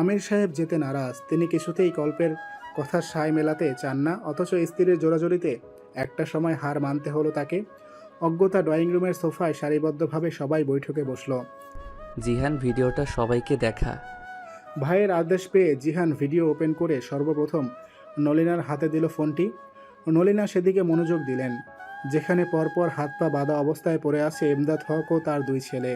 আমির সাহেব যেতে নারাজ। তিনি কিছুতেই কল্পের কথা সায় মেলাতে চান না অথচ স্ত্রীর জোরাজোরিতে একটা সময় হার মানতে হলো তাকে। অজ্ঞতা ড্রয়িং রুমের সোফায় সারিবদ্ধভাবে সবাই বৈঠকে বসল। জিহান ভিডিওটা সবাইকে দেখা। ভাইয়ের আদেশ পেয়ে জিহান ভিডিও ওপেন করে সর্বপ্রথম নলিনার হাতে দিল ফোনটি। নলিনা সেদিকে মনোযোগ দিলেন যেখানে পরপর হাত পা বাঁধা অবস্থায় পড়ে আছে এমদাদ হক ও তার দুই ছেলে।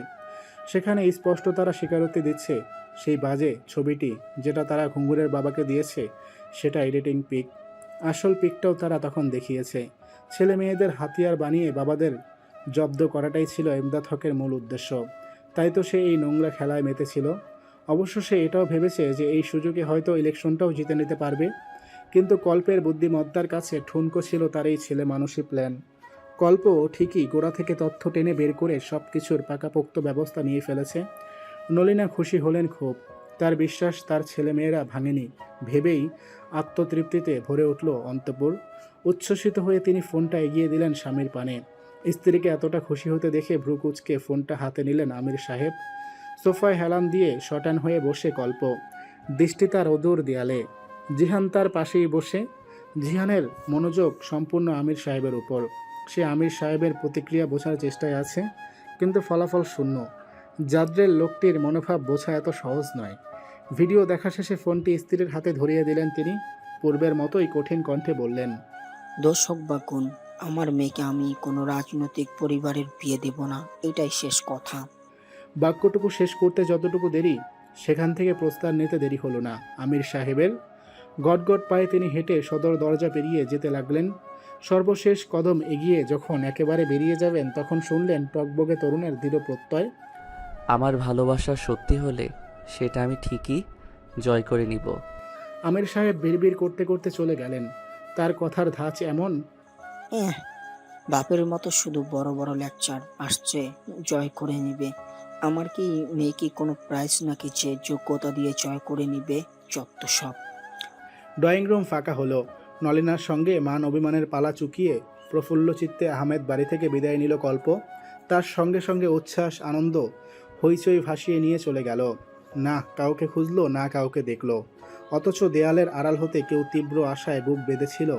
সেখানে স্পষ্ট তারা স্বীকারোক্তি দিচ্ছে সেই বাজে ছবিটি যেটা তারা ঘুঙ্গুরের বাবাকে দিয়েছে, সেটা এডিটিং পিক আসল পিকটাও তারা তখন দেখিয়েছে। ছেলে মেয়েদের হাতিয়ার বানিয়ে বাবাদের জব্দ করাটাই ছিল এমদাদ হকের মূল উদ্দেশ্য। তাই তো সে এই নোংরা খেলায় মেতেছিল। অবশ্য সে এটাও ভেবেছে যে এই সুযোগে হয়তো ইলেকশনটাও জিতে নিতে পারবে। কিন্তু কল্পের বুদ্ধিমত্তার কাছে ঠুনকো ছিল তার এই ছেলে মানুষই প্ল্যান কল্প ঠিকই গোড়া থেকে তথ্য টেনে বের করে সব কিছুর পাকাপোক্ত ব্যবস্থা নিয়ে ফেলেছে। নলিনা খুশি হলেন খুব। তার বিশ্বাস তার ছেলেমেয়েরা ভাঙেনি। ভেবেই আত্মতৃপ্তিতে ভরে উঠল অন্তপুর। উচ্ছ্বসিত হয়ে তিনি ফোনটা এগিয়ে দিলেন স্বামীর পানে। স্ত্রীকে এতটা খুশি হতে দেখে ভ্রুকুচকে ফোনটা হাতে নিলেন আমির সাহেব। সোফায় হেলান দিয়ে শটান হয়ে বসে গল্প। দৃষ্টি তার অদূর দেয়ালে। জিহান তার পাশেই বসে। জিহানের মনোযোগ সম্পূর্ণ আমির সাহেবের উপর। সে আমির সাহেবের প্রতিক্রিয়া বোঝার চেষ্টায় আছে, কিন্তু ফলাফল শূন্য। যাদ্রের লোকটির মনোভাব বোঝা এত সহজ নয়। ভিডিও দেখা শেষে ফোনটি স্ত্রীর হাতে ধরিয়ে দিলেন তিনি। পূর্বের মতোই কঠিন কণ্ঠে বললেন দর্শক বা গুণ আমার মেয়েকে আমি কোনো রাজনৈতিক পরিবারের বিয়ে দেব না। এটাই শেষ কথা। বাক্যটুকু শেষ করতে যতটুকু দেরি সেখান থেকে প্রস্তাব নিতে দেরি হলো না। আমির সাহেবের গটগট পায়ে তিনি হেঁটে সদর দরজা পেরিয়ে যেতে লাগলেন। সর্বশেষ কদম এগিয়ে যখন একেবারে বেরিয়ে যাবেন তখন শুনলেন টকবগে তরুণের দৃঢ় প্রত্যয়। আমার ভালোবাসা সত্যি হলে সেটা আমি ঠিকই জয় করে নিব। আমির সাহেব বিড়বিড় করতে করতে চলে গেলেন। তার কথার ধাঁচ এমন। এহ বাপের মতো শুধু বড় বড় লেকচার আসছে জয় করে নিবে। আমার কি মেয়ে কি কোনো প্রাইজ নাকি যে যোগ্যতা দিয়ে জয় করে নিবে? যত সব। ড্রয়িং রুম ফাঁকা হলো। নলিনার সঙ্গে মান অভিমানের পালা চুকিয়ে প্রফুল্ল চিত্তে আহমেদ বাড়ি থেকে বিদায় নিল কল্প। তার সঙ্গে সঙ্গে উচ্ছ্বাস আনন্দ হইচই ভাসিয়ে নিয়ে চলে গেল। না কাউকে খুঁজলো, না কাউকে দেখল। অথচ দেয়ালের আড়াল হতে কেউ তীব্র আশায় বুক বেঁধেছিল।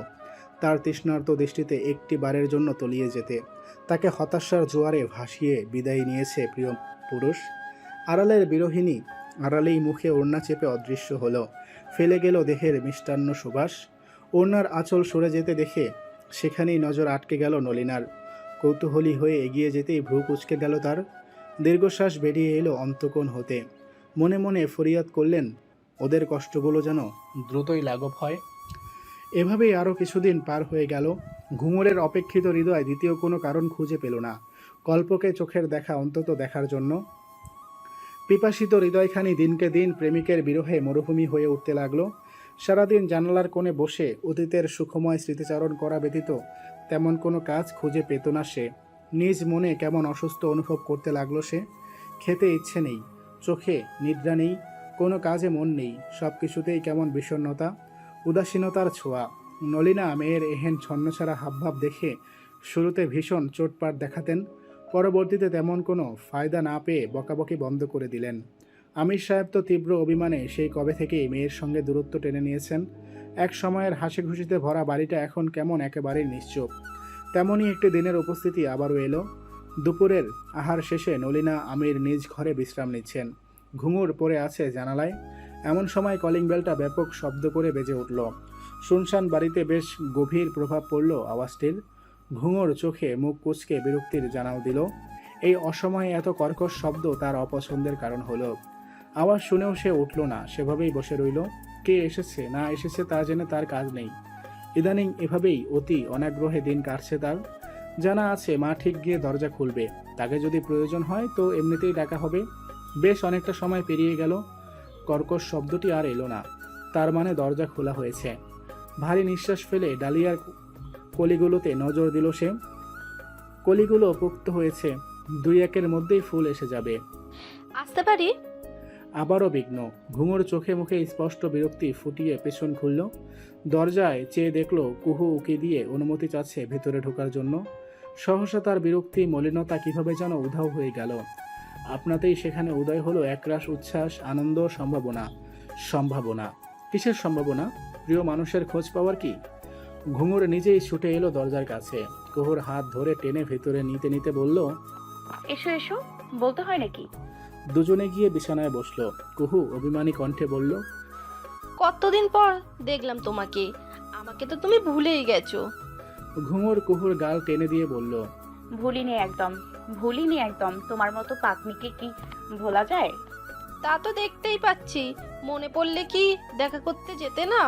তার তৃষ্ণার্ত দৃষ্টিতে একটি বারের জন্য তলিয়ে যেতে। তাকে হতাশার জোয়ারে ভাসিয়ে বিদায় নিয়েছে প্রিয় পুরুষ। আড়ালের বিরোহিনী আড়ালেই মুখে ওড়না চেপে অদৃশ্য হলো। ফেলে গেল দেহের মিষ্টান্ন সুবাস। ওড়নার আঁচল সরে যেতে দেখে সেখানেই নজর আটকে গেল নলিনার। কৌতূহলী হয়ে এগিয়ে যেতেই ভ্রু কুচকে গেল তার। দীর্ঘশ্বাস বেরিয়ে এলো অন্তকোণ হতে। মনে মনে ফরিয়াদ করলেন, ওদের কষ্টগুলো যেন দ্রুতই লাঘব হয়। এভাবেই আরও কিছুদিন পার হয়ে গেল। ঘুঙুরের অপেক্ষিত হৃদয় দ্বিতীয় কোনো কারণ খুঁজে পেল না। কল্পকে চোখের দেখা অন্তত দেখার জন্য। পিপাসিত হৃদয়খানি দিনকে দিন প্রেমিকের বিরহে মরুভূমি হয়ে উঠতে লাগল। সারাদিন জানালার কোণে বসে অতীতের সুখময় স্মৃতিচারণ করা ব্যতীত তেমন কোনো কাজ খুঁজে পেত না সে। নিজ মনে কেমন অসুস্থ অনুভব করতে লাগল সে? খেতে ইচ্ছে নেই, চোখে নিদ্রা নেই, কোনো কাজে মন নেই সব কিছুতেই কেমন বিষণ্ণতা, উদাসীনতার ছোঁয়া। নলিনা মেয়ের এহেন ছন্নছাড়া হাবভাব দেখে শুরুতে ভীষণ চোটপাট দেখাতেন, পরবর্তীতে তেমন কোনো ফায়দা না পেয়ে বকাবকি বন্ধ করে দিলেন। আমির সাহেব তো তীব্র অভিমানে সেই কবে থেকেই মেয়ের সঙ্গে দূরত্ব টেনে নিয়েছেন। এক সময়ের হাসি খুশিতে ভরা বাড়িটা এখন কেমন একেবারেই নিশ্চুপ। তেমনই একটি দিনের উপস্থিতি আবারও এলো। দুপুরের আহার শেষে নলিনা আমির নিজ ঘরে বিশ্রাম নিচ্ছেন। ঘুঙুর পড়ে আছে জানালায়। এমন সময় কলিং বেলটা ব্যাপক শব্দ করে বেজে উঠল। শুনশান বাড়িতে বেশ গভীর প্রভাব পড়ল আওয়াজটির। ঘুঙুর চোখে মুখ কুচকে বিরক্তির জানাও দিল। এই অসময়ে এত কর্কশ শব্দ তার অপছন্দের কারণ হলো। আওয়াজ শুনেও সে উঠল না, সেভাবেই বসে রইল। কে এসেছে, না এসেছে তা জেনে তার কাজ নেই। ইদানিং এভাবেই অতি অনাগ্রহে দিন কাটছে তার। জানা আছে মা ঠিক গিয়ে দরজা খুলবে। তাকে যদি প্রয়োজন হয় তো এমনিতেই ডাকা হবে। বেশ অনেকটা সময় পেরিয়ে গেল। কর্কশ শব্দটি আর এলো না। তার মানে দরজা খোলা হয়েছে। ভারী নিঃশ্বাস ফেলে ডালিয়ার কলিগুলোতে নজর দিল সে। কলিগুলো পোক্ত হয়েছে। দুই একের মধ্যেই ফুল এসে যাবে। আসতে পারি? আবারও বিঘ্ন। ঘুঙুর চোখে মুখে স্পষ্ট বিরক্তি ফুটিয়ে পেছন খুলল। দরজায় চেয়ে দেখল কুহু উকি দিয়ে অনুমতি চাচ্ছে ভেতরে ঢোকার জন্য। সহসা তার বিরক্তি মলিনতা কীভাবে যেন উধাও হয়ে গেল। আপনাতেই সেখানে উদয় হলো একরাশ উচ্ছ্বাস আনন্দ সম্ভাবনা। সম্ভাবনা। কিসের সম্ভাবনা? প্রিয় মানুষের খোঁজ পাওয়ার কি? ঘুঙুর নিজেই ছুটে এলো দরজার কাছে। কুহুর হাত ধরে টেনে ভেতরে নিতে নিতে বলল এসো এসো বলতে হয় নাকি? দুজনে গিয়ে বিছানায় বসল। কুহু অভিমানী কণ্ঠে বলল কতদিন পর দেখলাম তোমাকে। আমাকে তো তুমি ভুলেই গেছো। ঘুঙুর কুহুর গাল টেনে দিয়ে বলল ভুলিনি একদম ভুলিনি একদম। তোমার মতো পাকনিকে কি ভোলা যায়? তা তো দেখতেই পাচ্ছি। মনে পড়লে কি দেখা করতে যেতে না?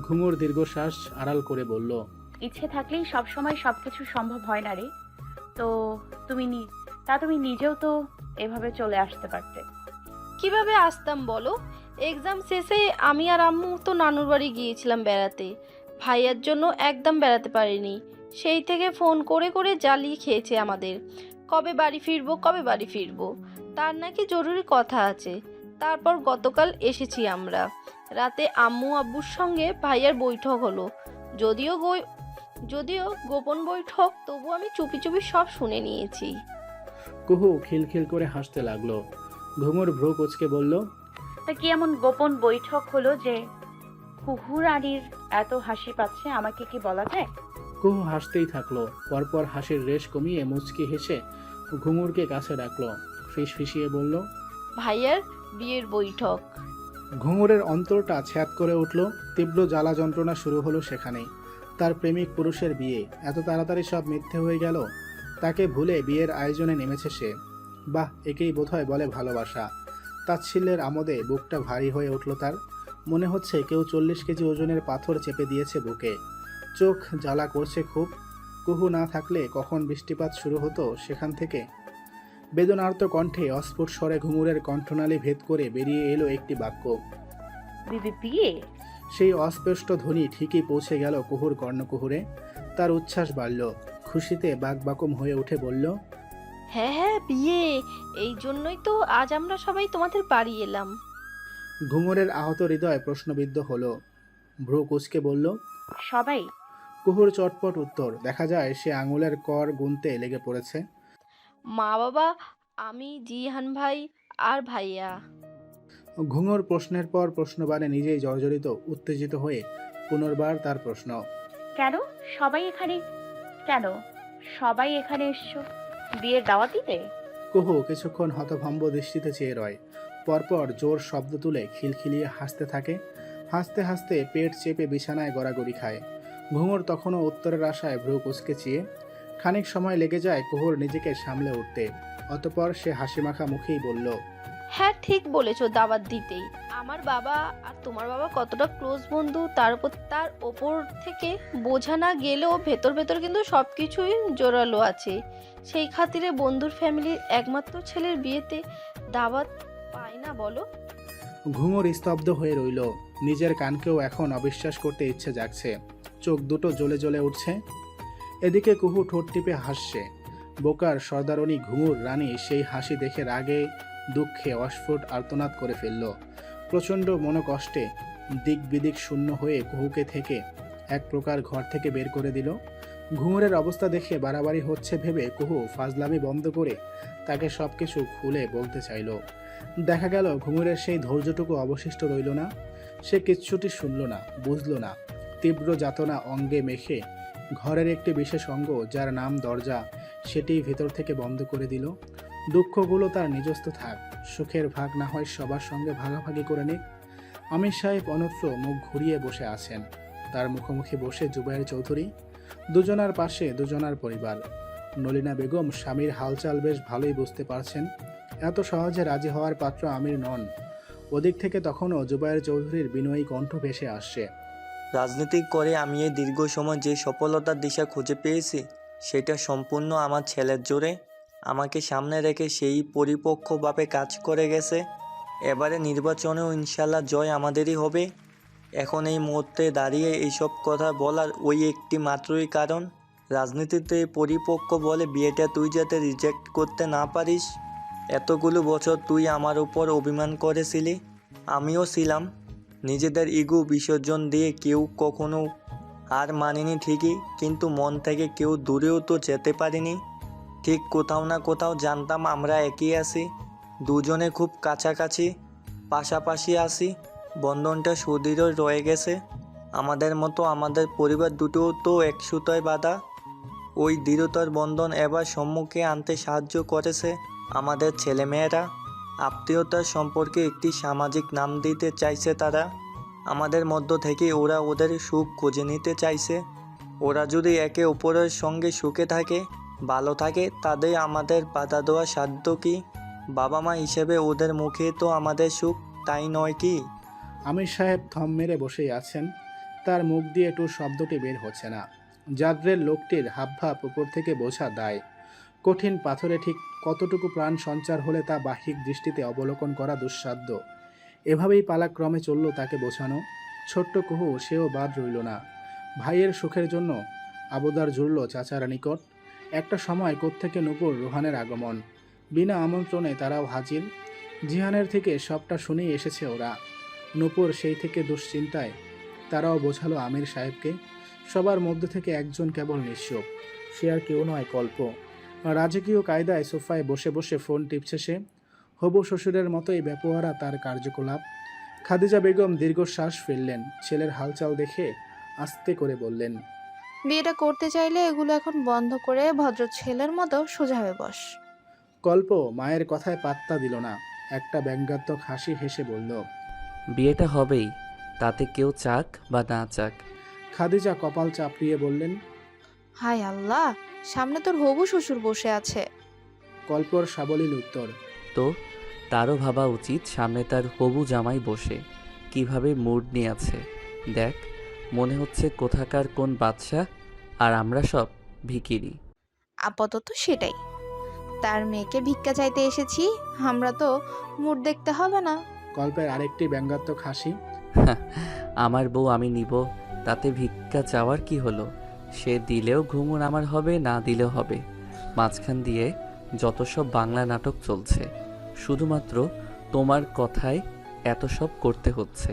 ঘুঙুর দীর্ঘশ্বাস আড়াল করে বলল ইচ্ছে থাকলেই সব সময় সবকিছু সম্ভব হয় না রে। তো তুমি নি তা তুমি নিজেও তো এভাবে চলে আসতে পারতে। কীভাবে আসতাম বলো? এক্সাম শেষে আমি আর আম্মু তো নানুর বাড়ি গিয়েছিলাম বেড়াতে। ভাইয়ার জন্য একদম বেড়াতে পারিনি। সেই থেকে ফোন করে করে জ্বালিয়ে খেয়েছে আমাদের। কবে বাড়ি ফিরবো, কবে বাড়ি ফিরবো? তার নাকি জরুরি কথা আছে। তারপর গতকাল এসেছি আমরা। রাতে আম্মু আব্বুর সঙ্গে ভাইয়ার বৈঠক হলো। যদিও যদিও গোপন বৈঠক, তবু আমি চুপি চুপি সব শুনে নিয়েছি। কুহু খিলখিল করে হাসতে লাগল। ঘুঙুর ভ্রু কুচকে বলল তা কি এমন গোপন বৈঠক হলো যে কুহু রানীর এত হাসি পাচ্ছে? আমাকে কি বলা যায়? কুহু হাসতেই থাকল। পরপর হাসির রেশ কমিয়ে মুচকি হেসে ঘুঙুরকে কাছে ডাকলো ফিস ফিসিয়ে বলল ভাইয়ার বিয়ের বৈঠক। ঘুঙুরের অন্তরটা ছ্যাদ করে উঠল। তীব্র জ্বালা যন্ত্রণা শুরু হলো সেখানেই। তার প্রেমিক পুরুষের বিয়ে। এত তাড়াতাড়ি সব মিথ্যে হয়ে গেল। তাকে ভুলে বিয়ের আয়োজনে নেমেছে সে। বাহ একেই বোধহয় বলে ভালোবাসা। তাচ্ছিল্যের আমোদে বুকটা ভারী হয়ে উঠল তার। মনে হচ্ছে কেউ চল্লিশ কেজি ওজনের পাথর চেপে দিয়েছে বুকে। চোখ জ্বালা করছে খুব। কুহু না থাকলে কখন বৃষ্টিপাত শুরু হতো সেখান থেকে? বেদনার্ত কণ্ঠে অস্ফুট স্বরে ঘুঙুরের কণ্ঠনালী ভেদ করে বেরিয়ে এলো একটি বাক্য। বিয়ে সেই অস্পষ্ট ধ্বনি ঠিকই পৌঁছে গেল কুহুর কর্ণকুহুরে। তার উচ্ছ্বাস বাড়ল। খুশিতে বাকবাকম হয়ে উঠে বলল হ্যাঁ হ্যাঁ বিয়ে। এই জন্যই তো আজ আমরা সবাই তোমাদের বাড়ি এলাম। ঘুঙুরের আহত হৃদয় প্রশ্নবিদ্ধ হলো। ভ্রু কুচকে বলল সবাই? কুহুর চটপট উত্তর। দেখা যায় সে আঙুলের কর গুনতে লেগে পড়েছে। মা বাবা আমি জিহান ভাই আর ভাইয়া। ঘুঙুর প্রশ্নের পর প্রশ্নবাণে নিজেই জর্জরিত উত্তেজিত হয়ে পুনর্বার তার প্রশ্ন কেন? সবাই এখানে? কেন? সবাই এখানে এসছো? বিয়ের দাওয়াত দিতে কুহু কিছুক্ষণ হতভম্ব দৃষ্টিতে চেয়ে রয়। পরপর জোর শব্দ তুলে খিলখিলিয়ে হাসতে থাকে। হাসতে হাসতে পেট চেপে বিছানায় গড়াগড়ি খায়। ঘুঙুর তখনও উত্তরের আশায় ভ্রু কুচকে চেয়ে। খানিক সময় লেগে যায় কুহুর নিজেকে সামলে উঠতে। অতপর সে হাসিমাখা মুখেই বলল হ্যাঁ ঠিক বলেছ দাওয়াত দিতেই। আমার বাবা আর তোমার বাবা কতটা ক্লোজ বন্ধু, তার উপর তার ওপর থেকে বোঝা না গেলেও ভেতর ভেতর কিন্তু সব কিছুই জোরালো আছে। সেই খাতিরে বন্ধুর ফ্যামিলির একমাত্র ছেলের বিয়েতে দাওয়াত পায় না, বলো। ঘুঙুর স্তব্ধ হয়ে রইল। নিজের কানকেও এখন অবিশ্বাস করতে ইচ্ছে জাগছে। চোখ দুটো জ্বলে জ্বলে উঠছে। এদিকে কুহু ঠোঁট টিপে হাসছে। বোকার সর্দারণী ঘুঙুর রানী সেই হাসি দেখে রাগে দুঃখে অস্ফুট আর্তনাদ করে ফেলল। প্রচণ্ড মনোকষ্টে দিক বিদিক শূন্য হয়ে কুহুকে থেকে এক প্রকার ঘর থেকে বের করে দিল। ঘুঙুরের অবস্থা দেখে বাড়াবাড়ি হচ্ছে ভেবে কুহু ফাজলামি বন্ধ করে তাকে সব কিছু খুলে বলতে চাইল। দেখা গেল ঘুঙুরের সেই ধৈর্যটুকু অবশিষ্ট রইল না। সে কিচ্ছুটি শুনল না, বুঝল না। তীব্র যাতনা অঙ্গে মেখে ঘরের একটি বিশেষ অঙ্গ যার নাম দরজা সেটি ভেতর থেকে বন্ধ করে দিল। দুঃখগুলো তার নিজস্ব থাক। সুখের ভাগ না হয় সবার সঙ্গে ভাগাভাগি করে নিক। আমির সাহেব অনত্র মুখ ঘুরিয়ে বসে আছেন। তার মুখোমুখি বসে জুবাইর চৌধুরী, দুজনার পাশে দুজনার পরিবার। নলিনা বেগম, স্বামীর হালচাল বেশ ভালোই বুঝতে পারছেন। এত সহজে রাজি হওয়ার পাত্র আমির নন। ওদিক থেকে তখনও জুবাইর চৌধুরীর বিনয়ী কণ্ঠ ভেসে আসছে। রাজনীতি করে আমি এই দীর্ঘ সময় যে সফলতার দিশা খুঁজে পেয়েছি, সেটা সম্পূর্ণ আমার ছেলের জোরে। আমাকে সামনে রেখে সেই পরিপক্কভাবে কাজ করে গেছে। এবারে নির্বাচনেও ইনশাল্লাহ জয় আমাদেরই হবে। এখন এই মুহূর্তে দাঁড়িয়ে এইসব কথা বলার ওই একটি মাত্রই কারণ। রাজনীতিতে পরিপক্ক বলে বিয়েটা তুই যাতে রিজেক্ট করতে না পারিস। এতগুলো বছর তুই আমার উপর অভিমান করেছিলি। আমিও ছিলাম। নিজেদের ইগো বিসর্জন দিয়ে কেউ কখনো আর মানেনি ঠিকই, কিন্তু মন থেকে কেউ দূরেও তো যেতে পারিনি। ঠিক কোথাও না কোথাও জানতাম আমরা একই আছি, দুজনে খুব কাছাকাছি, পাশাপাশি আসি বন্ধনটা সুদৃঢ় রয়ে গেছে। আমাদের মতো আমাদের পরিবার দুটো তো এক সুতোয় বাঁধা। ওই দৃঢ়তার বন্ধন এবার সম্মুখে আনতে সাহায্য করেছে আমাদের ছেলেমেয়েরা। আত্মীয়তার সম্পর্কে একটি সামাজিক নাম দিতে চাইছে তারা। আমাদের মধ্য থেকে ওরা ওদের সুখ খুঁজে নিতে চাইছে। ওরা যদি একে অপরের সঙ্গে সুখে থাকে ভালো থাকে, তাদের আমাদের বাধা দেওয়ার সাধ্য কি? বাবা মা হিসেবে ওদের মুখে তো আমাদের সুখ, তাই নয় কি? আমির সাহেব থম মেরে বসেই আছেন। তার মুখ দিয়ে টু শব্দটি বের হচ্ছে না। জাদ্রের লোকটির হাবভাব উপর থেকে বোঝা দায়। কঠিন পাথরে ঠিক কতটুকু প্রাণ সঞ্চার হলে তা বাহ্যিক দৃষ্টিতে অবলোকন করা দুঃসাধ্য। এভাবেই পালাক্রমে চলল তাকে বোঝানো। ছোট্ট কুহু, সেও বাদ রইল না। ভাইয়ের সুখের জন্য আবদার জুড়ল চাচারা নিকট। একটা সময় কোত্থেকে নূপুর রোহানের আগমন। বিনা আমন্ত্রণে তারাও হাজির। জিহানের থেকে সবটা শুনেই এসেছে ওরা। নূপুর সেই থেকে দুশ্চিন্তায়। তারাও বোঝালো আমির সাহেবকে, সবার মধ্যে থেকে একজন কেবল নিঃস্ব সে আর কেউ নয়, কল্প। রাজকীয় কায়দায় সোফায় বসে বসে ফোন টিপছে সে। হবু শ্বশুরের মতোই ব্যাপোয়ারা তার কার্যকলাপ। খাদিজা বেগম দীর্ঘশ্বাস ফেললেন। ছেলের হালচাল দেখে আস্তে করে বললেন বিয়েটা করতে চাইলে এগুলো এখন বন্ধ করে ভদ্র ছেলের মতো সোজা হয়ে বস। কল্প মায়ের কথায় পাত্তা দিল না। একটা ব্যঙ্গাত্মক হাসি হেসে বলল বিয়েটা হবেই তাতে কেউ চাক বা না চাক? খাদিজা কপাল চাপড়িয়ে বললেন হায় আল্লাহ সামনে তোর হবু শ্বশুর বসে আছে। কল্পর সাবলীল উত্তর তো তারও ভাবা উচিত সামনে তার হবু জামাই বসে কীভাবে মুড নিয়ে আছে। দেখ মনে হচ্ছে কোথাকার কোন বাদশা আর আমরা সব ভিকিরি আপাতত সেটাই। তার মেয়েকে ভিক্ষা চাইতে এসেছি আমরা তো মুড দেখতে হবে না। কল্পের আরেকটি ব্যঙ্গাত্মক হাসি। আমার বউ আমি নিব তাতে ভিক্ষা চাওয়ার কি হলো? সে দিলেও ঘুমুন আমার হবে না দিলেও হবে। মাঝখান দিয়ে যত সব বাংলা নাটক চলছে শুধুমাত্র তোমার কথায় এত সব করতে হচ্ছে।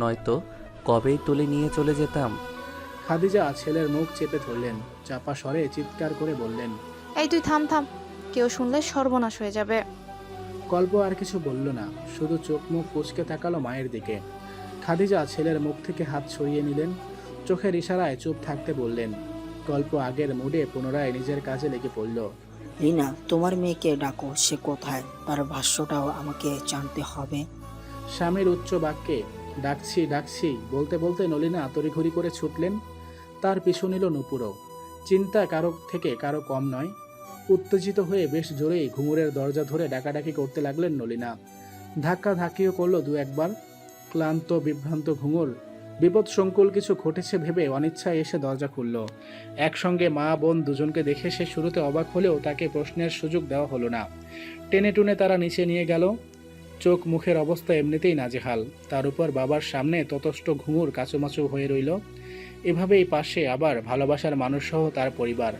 নয়তো কবেই তুলে নিয়ে চলে যেতাম? খাদিজা ছেলের মুখ চেপে ধরলেন চাপা স্বরে চিৎকার করে বললেন এই তুই থাম থাম কেউ শুনলে সর্বনাশ হয়ে যাবে। কল্প আর কিছু বলল না শুধু চোখ মুখ কুচকে তাকালো মায়ের দিকে। খাদিজা ছেলের মুখ থেকে হাত সরিয়ে নিলেন চোখের ইশারায় চুপ থাকতে বললেন কল্প আগের মুডে পুনরায় নিজের কাজে লেগে পড়ল। রিনা তোমার মেয়েকে ডাকো সে কোথায়? তার ভাষ্যটাও আমাকে জানতে হবে। স্বামীর উচ্চ বাক্যে ডাকছি ডাকছি। বলতে বলতে নলিনা তড়িঘড়ি করে ছুটলেন। তার পিছু নিল নুপুরও। চিন্তা কারও থেকে কারও কম নয়। উত্তেজিত হয়ে বেশ জোরেই ঘুঙুরের দরজা ধরে ডাকাডাকি করতে লাগলেন নলিনা। ধাক্কা ধাক্কিও করল দু একবার। ক্লান্ত, বিভ্রান্ত ঘুঙুর, বিপদ সংকুল কিছু ঘটেছে ভেবে অনিচ্ছায় এসে দরজা খুলল। একসঙ্গে মা, বোন দুজনকে দেখে সে শুরুতে অবাক হলেও তাকে প্রশ্নের সুযোগ দেওয়া হলো না। টেনে টুনে তারা নিচে নিয়ে গেল। চোখ মুখের অবস্থা এমনিতেই নাজেহাল। তার উপর বাবার সামনে ততষ্ট ঘুঙুর কাচুমাচু হয়ে রইল। এভাবেই পাশে আবার ভালোবাসার মানুষসহ তার পরিবার।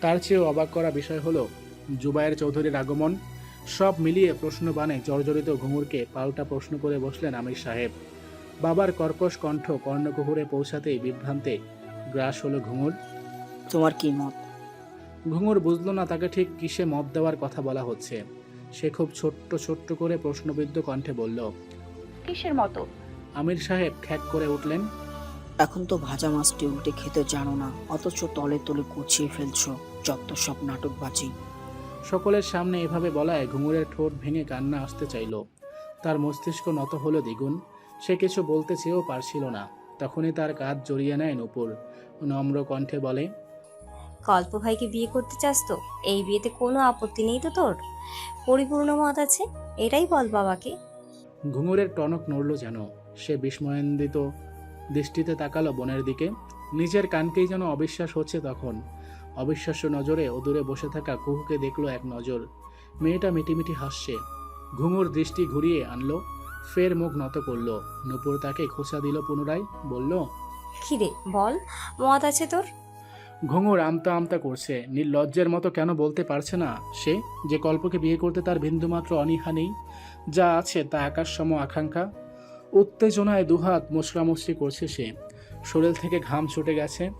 তার চেয়েও অবাক করা বিষয় হলো জুবায়ের চৌধুরীর আগমন। সব মিলিয়ে প্রশ্ন বানে জর্জরিত ঘুঙুরকে পাল্টা প্রশ্ন করে বসলেন আমির সাহেব। বাবার কর্কশ কণ্ঠ কর্ণকুহুরে পৌঁছাতেই বিভ্রান্তে গ্রাস হলো ঘুঙুর। তোমার কি মত? ঘুঙুর বুঝলো না তাকে ঠিক কিসে মত দেওয়ার কথা বলা হচ্ছে। সে খুব ছোট্ট ছোট্ট করে প্রশ্নবিদ্ধ কণ্ঠে বলল কিসের মতো? আমির সাহেব খ্যাক করে উঠলেন এখন তো ভাজা মাছটি উল্টে খেতে জানো না অথচ তলে তলে কুচিয়ে ফেলছো যত সব নাটক নাটকবাজি সকলের সামনে এভাবে বলায় ঘুঙুরের ঠোঁট ভেঙে কান্না আসতে চাইল। তার মস্তিষ্ক নত হলো দ্বিগুণ সে কিছু বলতে চেয়েও পারছিল না। তখনই তার কাজ জড়িয়ে নেয় নূপুর নম্র কণ্ঠে বলে কল্প ভাইকে বিয়ে করতে চাস তো এই বিয়েতে কোনো আপত্তি নেই তো তোর? পরিপূর্ণ মত আছে? এটাই বল বাবাকে। ঘুঙুরের টনক নড়ল যেন সে বিস্ময়ান্বিত দৃষ্টিতে তাকালো বোনের দিকে। নিজের কানকেই যেন অবিশ্বাস হচ্ছে তখন। অবিশ্বাস্য নজরে অদূরে বসে থাকা কুহুকে দেখল এক নজর। মেয়েটা মিটিমিটি হাসছে। ঘুঙুর দৃষ্টি ঘুরিয়ে আনলো ফের মুখ নত করল। নূপুর তাকে খোঁচা দিল পুনরায় বলল খিরে বল মত আছে তোর? ঘুঙুর আমতা আমতা করছে। নির্লজ্জের মতো কেন বলতে পারছে না সে? যে কল্পকে বিয়ে করতে তার বিন্দুমাত্র অনীহা নেই, যা আছে তা আকাশ সম আকাঙ্ক্ষা। উত্তেজনায় দুহাত মুচড়ামুচড়ি করছে সে। শরীর থেকে ঘাম ছুটে গেছে।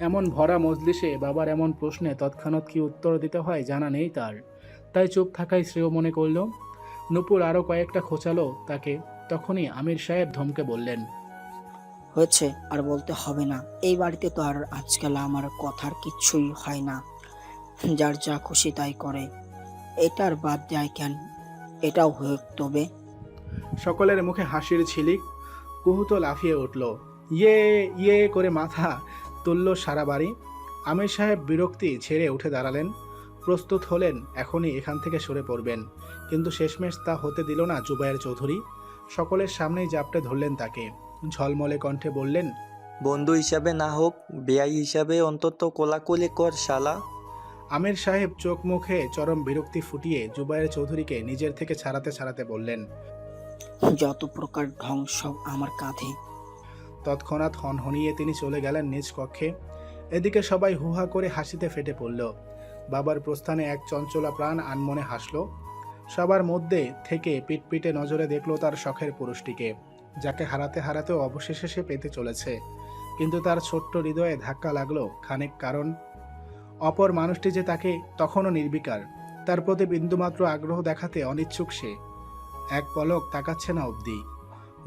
এমন ভরা মজলিসে বাবার এমন প্রশ্নে তৎক্ষণাৎ কি উত্তর দিতে হয় জানা নেই তার। তাই চুপ থাকাই শ্রেয় মনে করল। নূপুর আরও কয়েকটা খোঁচালো তাকে। তখনই আমির সাহেব ধমকে বললেন হয়েছে আর বলতে হবে না। এই বাড়িতে তো আর আজকাল আমার কথার কিচ্ছুই হয় না। যার যা খুশি তাই করে। এটার বাদ দেয় কেন? এটাও হোক তবে। সকলের মুখে হাসির ছিলিক কুহু তো লাফিয়ে উঠল। ইয়ে ইয়ে করে মাথা তুলল সারা বাড়ি। আমির সাহেব বিরক্তি ছেড়ে উঠে দাঁড়ালেন। প্রস্তুত হলেন, এখনই এখান থেকে সরে পড়বেন। কিন্তু শেষমেশ তা হতে দিল না জুবায়ের চৌধুরী। সকলের সামনেই জাপটে ধরলেন তাকে। ঝলমলে কণ্ঠে বললেন বন্ধু হিসাবে না হোক বেআই হিসাবে অন্তত কোলাকুলি কর শালা। আমির সাহেব চোখ মুখে চরম বিরক্তি ফুটিয়ে জুবায়ের চৌধুরীকে নিজের থেকে ছাড়াতে ছাড়াতে বললেন যত প্রকার ঢং সব আমার কাঁধে। তৎক্ষণাৎ হনহনিয়ে তিনি চলে গেলেন নিজ কক্ষে। এদিকে সবাই হুহা করে হাসিতে ফেটে পড়ল। বাবার প্রস্থানে এক চঞ্চলা প্রাণ আনমনে হাসল। সবার মধ্যে থেকে পিটপিটে নজরে দেখল তার শখের পুরুষটিকে। যাকে হারাতে হারাতেও অবশেষে সে পেতে চলেছে। কিন্তু তার ছোট্ট হৃদয়ে ধাক্কা লাগল খানিক কারণ, অপর মানুষটি যে তাকে তখনও নির্বিকার, তার প্রতি বিন্দুমাত্র আগ্রহ দেখাতে অনিচ্ছুক সে। এক পলক তাকাচ্ছে না অবধি।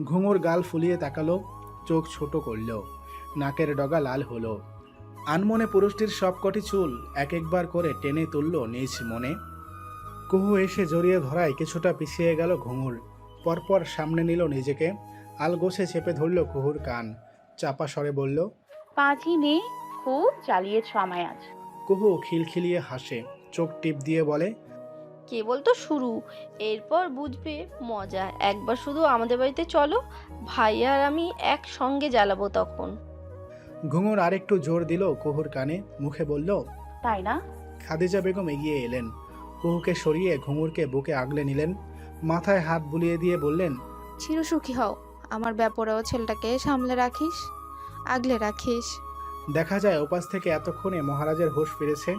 ঘুঙুর গাল ফুলিয়ে তাকালো, চোখ ছোট করল, নাকের ডগা লাল হলো। আনমনে পুরুষটির সবকটি চুল এক একবার করে টেনে তুলল নিজ মনে। কুহু এসে জড়িয়ে ধরায় কিছুটা পিছিয়ে গেল ঘুঙুর, পরপর সামনে নিল নিজেকে। আলগোছে চেপে ধরল কুহুর কান। চাপা স্বরে বলল পাঁচই মেয়ে খুব জ্বালিয়েছ আমায় আজ। কুহু খিলখিলিয়ে হাসে চোখ টিপ দিয়ে বলে কেবল তো শুরু এরপর বুঝবে মজা। একবার শুধু আমাদের বাড়িতে চলো ভাই আর আমি একসঙ্গে জ্বালাবো তখন। ঘুঙুর আরেকটু জোর দিল কুহুর কানে মুখে বলল তাই না? খাদিজা বেগম এগিয়ে এলেন। কুহুকে সরিয়ে ঘুঙুরকে বুকে আগলে নিলেন মাথায় হাত বুলিয়ে দিয়ে বললেন চিরসুখী হও আমার ব্যাপারেও ছেলেটাকে সামলে রাখিস আগলে রাখিস। দেখা যায় ওপাশ থেকে এতক্ষণে মহারাজের হোশ ফিরেছে।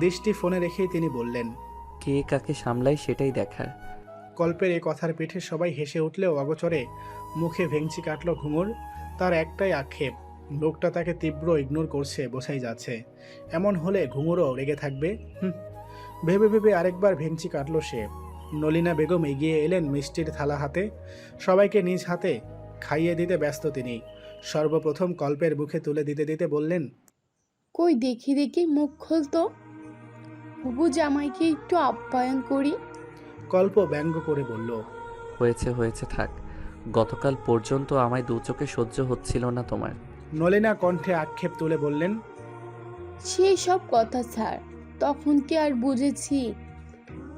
দৃষ্টি ফোনে রেখেই তিনি বললেন কে কাকে সামলায় সেটাই দেখার। কল্পের এ কথার পিঠে সবাই হেসে উঠলেও অগচরে মুখে ভেঙচি কাটল ঘুঙুর তার একটাই আক্ষেপ লোকটা তাকে তীব্র ইগনোর করছে বোঝাই যাচ্ছে। এমন হলে ঘুঙুরও রেগে থাকবে হুম। ভেবে ভেবে আরেকবার ভেঙচি কাটল সে। নলিনা বেগম এগিয়ে এলেন মিষ্টির থালা হাতে। সবাইকে নিজ হাতে খাইয়ে দিতে ব্যস্ত তিনি। সর্বপ্রথম কল্পের মুখে তুলে দিতে দিতে বললেন কই দেখি দেখি মুখ খুলতো হবু জামাইকে একটু আপ্যায়ন করি। কল্প ব্যঙ্গ করে বলল হয়েছে হয়েছে থাক। গতকাল পর্যন্ত আমায় দু চোখে সহ্য হচ্ছিল না তোমার। নলিনা কণ্ঠে আক্ষেপ তুলে বললেন সেই সব কথা ছাড় তখন কি আর বুঝেছি?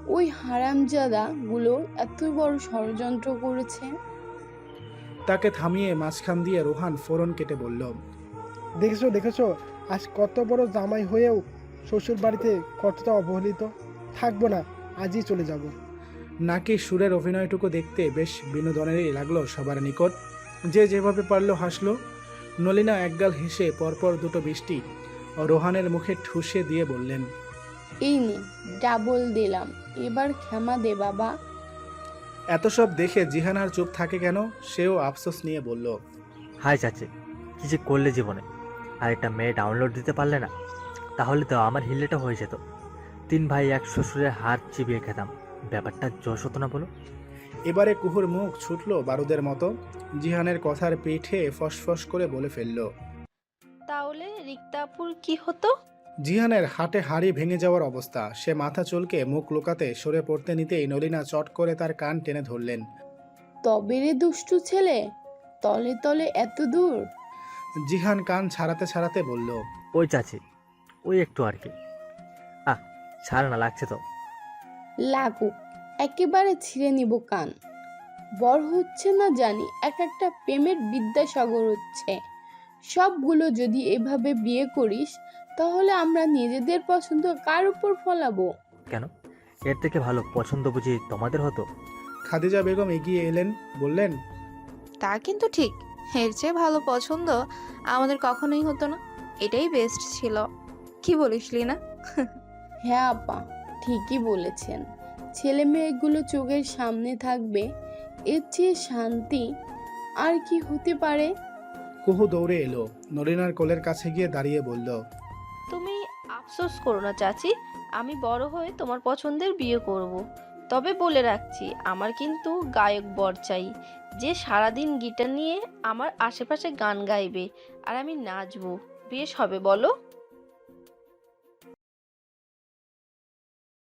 ওই হারামজাদা গুলো এত বড় ষড়যন্ত্র করেছে। তাকে থামিয়ে মাঝখান দিয়ে রোহান ফোরন কেটে বলল দেখেছ দেখেছ আজ কত বড় জামাই হয়েও শ্বশুর বাড়িতে কতটা অবহেলিত? থাকব না আজই চলে যাব। নাকি সুরের অভিনয়টুকু দেখতে বেশ বিনোদনেরই লাগল সবার নিকট। যে যেভাবে পারল হাসলো। নলিনা একগাল হেসে পরপর দুটো বৃষ্টি ও রোহানের মুখে ঠুসে দিয়ে বললেন এই নে ডাবল দিলাম। এবার ক্ষমা দে বাবা। এত সব দেখে জিহানার চুপ থাকে কেন? সেও আফসোস নিয়ে বলল হাই চাচি কি যে করলে জীবনে। আর একটা মেয়ে ডাউনলোড দিতে পারলে না? তাহলে তো আমার হিলেটা হয়ে যেত। তিন ভাই এক শ্বশুরের হাত চিবিয়ে খেতাম। ব্যাপারটা জোশ হতো না বলো? এবারে কুহুর মুখ ছুটল বারুদের মতো। জিহানের কথার পিঠে ফসফস করে বলে ফেলল তাহলে রিক্তাপুর কি হতো? জিহানের হাটে হাড়ি ভেঙে যাওয়ার অবস্থা। সে মাথা চুলকে মুখ লুকাতে সরে পড়তে নিতেই নলিনা চট করে তার কান টেনে ধরলেন। তবে রে দুষ্টু ছেলে তলে তলে এত দূর? জিহান কান ছাড়াতে ছাড়াতে বলল ওই চাচি ওই একটু আর কি। আহ ছাড় না লাগছে তো। লাগুক একেবারে ছিঁড়ে নিব কান। বড় হচ্ছে না জানি এক একটা প্রেমের বিদ্যাসাগর হচ্ছে। সবগুলো যদি এভাবে বিয়ে করিস তাহলে আমরা নিজেদের পছন্দ কার উপর ফলাবো? কেন? এর থেকে ভালো পছন্দ বুঝি তোমাদের হতো? খাদিজা বেগম এগিয়ে এলেন বললেন তা কিন্তু ঠিক। এর চেয়ে ভালো পছন্দ আমাদের কখনোই হতো না। এটাই বেস্ট ছিল। কি বলিস লিনা? হ্যাঁ আপা ঠিকই বলেছেন। ছেলে মেয়েগুলো চোখের সামনে থাকবে এর চেয়ে শান্তি আর কি হতে পারে? কুহু দৌড়ে এলো। নলিনার কোলের কাছে গিয়ে দাঁড়িয়ে বলল তুমি আফসোস করো না, চাচি। আমি বড় হয়ে তোমার পছন্দের বিয়ে করব। তবে বলে রাখছি, আমার কিন্তু গায়ক বর চাই, যে সারাদিন গিটার নিয়ে আমার আশেপাশে গান গাইবে, আর আমি নাচবো। বেশ হবে, বলো।